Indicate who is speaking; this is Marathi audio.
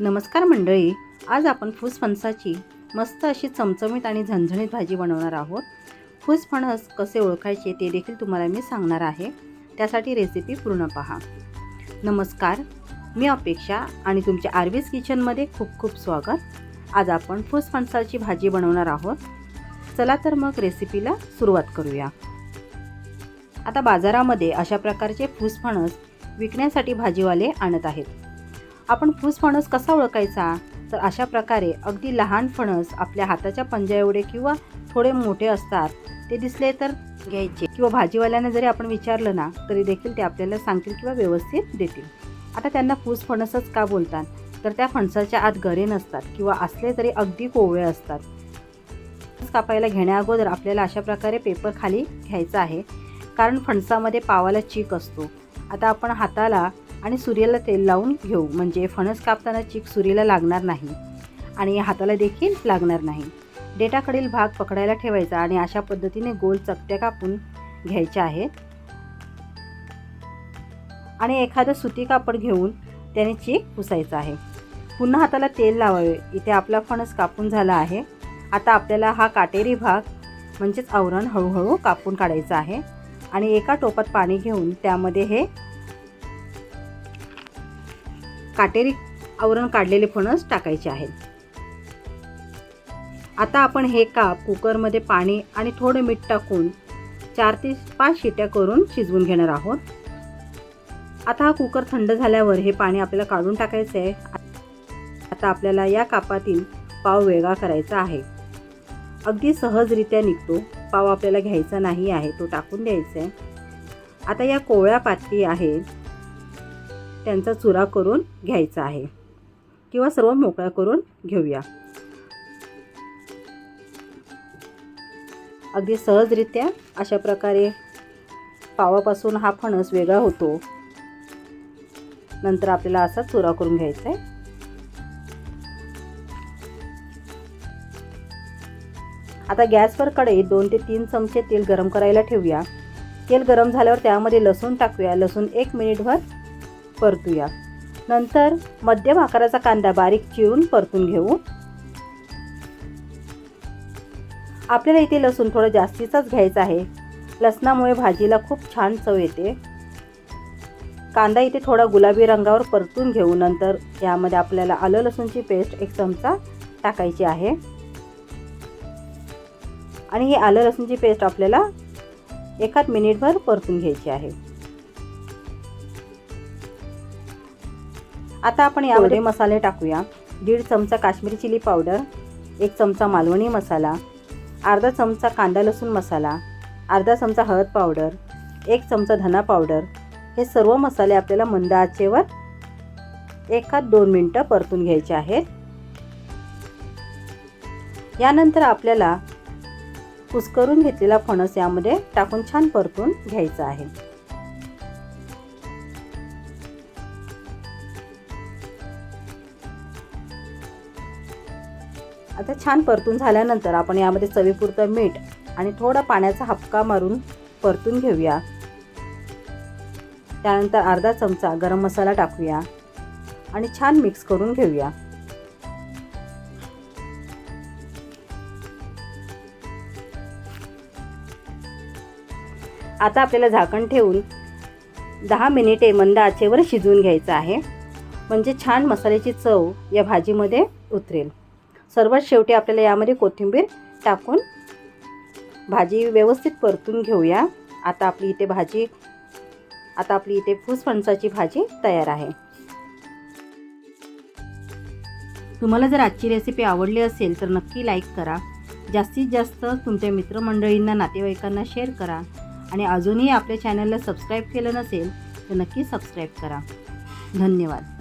Speaker 1: नमस्कार मंडळी. आज आपण फणसाची मस्त अशी चमचमीत आणि झणझणीत भाजी बनवणार आहोत. फणस कसे ओळखायचे ते देखील तुम्हाला मी सांगणार आहे. त्यासाठी रेसिपी पूर्ण पहा. नमस्कार. मी अपेक्षा आणि तुमच्या आरवीज किचनमध्ये खूप खूप स्वागत. आज आपण फणसाची भाजी बनवणार आहोत. चला तर मग रेसिपीला सुरुवात करूया. आता बाजारामध्ये अशा प्रकारचे फणस विकण्यासाठी भाजीवाले आणत आहेत. आपण फूस फणस कसा ओळखायचा? तर अशा प्रकारे अगदी लहान फणस आपल्या हाताच्या पंजा एवढे किंवा थोडे मोठे असतात ते दिसले तर घ्यायचे. किंवा भाजीवाल्यांना जरी आपण विचारलं ना तरी देखील ते आपल्याला सांगतील किंवा व्यवस्थित देतील. आता त्यांना फूस फणसच का बोलतात? तर त्या फणसाच्या आत गरे नसतात किंवा असले तरी अगदी कोवळे असतात. कापायला घेण्याअगोदर आपल्याला अशा प्रकारे पेपर खाली घ्यायचा आहे कारण फणसामध्ये पावाला चीक असतो. आता आपण हाताला आणि सूर्याला तेल लावून घेऊ. म्हणजे फणस कापताना चीक सुरीला लागणार नाही आणि हाताला देखील लागणार नाही. डेटाकडील भाग पकडायला ठेवायचा आणि अशा पद्धतीने गोल चकट्या कापून घ्यायच्या आहेत. आणि एखादं सुती कापड घेऊन त्याने चीक पुसायचा आहे. पुन्हा हाताला तेल लावावे. इथे आपला फणस कापून झाला आहे. आता आपल्याला हा काटेरी भाग म्हणजेच आवरण हळूहळू कापून काढायचं आहे. आणि एका टोपात पाणी घेऊन त्यामध्ये हे काटेरी आवरण काढलेले फणस टाकायचे आहेत. आता आपण हे काप कुकरमध्ये पाणी आणि थोडं मीठ टाकून चार ते पाच शिट्या करून शिजवून घेणार आहोत. आता हा कुकर थंड झाल्यावर हे पाणी आपल्याला काढून टाकायचं आहे. आता आपल्याला या कापातील पाव वेगळा करायचा आहे. अगदी सहजरित्या निघतो. पाव आपल्याला घ्यायचा नाही आहे तो टाकून द्यायचा आहे. आता या कोवळ्या पाती आहेत. त्यांचा चुरा करून घ्यायचा आहे. किंवा सर्व मोकळा करून घेऊया. अगदी सहजरित्या अशा प्रकारे पावापासून हा फणस वेगळा होतो. नंतर आपल्याला असा चुरा करून घ्यायचा आहे. आता गॅसवर कढईत दोन ते तीन चमचे तेल गरम करायला ठेवूया. तेल गरम झाल्यावर त्यामध्ये लसूण टाकूया. लसूण एक मिनिटभर परतूया. नंतर मध्यम आकाराचा कांदा बारीक चिरून परतून घेऊ. आपल्याला इथे लसूण थोडं जास्तीचाच घ्यायचा आहे. लसणामुळे भाजीला खूप छान चव येते. कांदा इथे थोडा गुलाबी रंगावर परतून घेऊ. नंतर यामध्ये आपल्याला आलं लसूणची पेस्ट एक चमचा टाकायची आहे. आणि ही आलं लसूणची पेस्ट आपल्याला एखाद मिनिटभर परतून घ्यायची आहे. आता आपण यामध्ये मसाले टाकूया. दीड चमचा काश्मीरी चिली पावडर एक चमचा मालवणी मसाला अर्धा चमचा कांदा लसूण मसाला अर्धा चमचा हळद पावडर एक चमचा धना पावडर. हे सर्व मसाले आपल्याला मंद आचेवर एखाद दोन मिनटं परतून घ्यायचे आहेत. यानंतर आपल्याला कुस्करून घेतलेला फणस यामध्ये टाकून छान परतून घ्यायचा आहे. आता छान परतून झाल्यानंतर आपण यामध्ये चवीपुरतं मीठ आणि थोडा पाण्याचा हपका मारून परतून घेऊया. त्यानंतर अर्धा चमचा गरम मसाला टाकूया आणि छान मिक्स करून घेऊया. आता आपल्याला झाकण ठेवून दहा मिनिटे मंद आचेवर शिजवून घ्यायचं आहे. म्हणजे छान मसाल्याची चव या भाजीमध्ये उतरेल. सर्वात शेवटी आपल्याला यामध्ये कोथिंबीर टाकून भाजी व्यवस्थित परतून घेऊया. आता आपली इथे भाजी आता आपली इथे फणसाची भाजी तयार आहे. तुम्हाला जर आजची रेसिपी आवडली असेल तर नक्की लाईक करा. जास्तीत जास्त तुमच्या मित्रमंडळींना नातेवाईकांना शेअर करा. आणि अजूनही आपल्या चॅनलला सबस्क्राईब केलं नसेल तर नक्की सबस्क्राईब करा. धन्यवाद.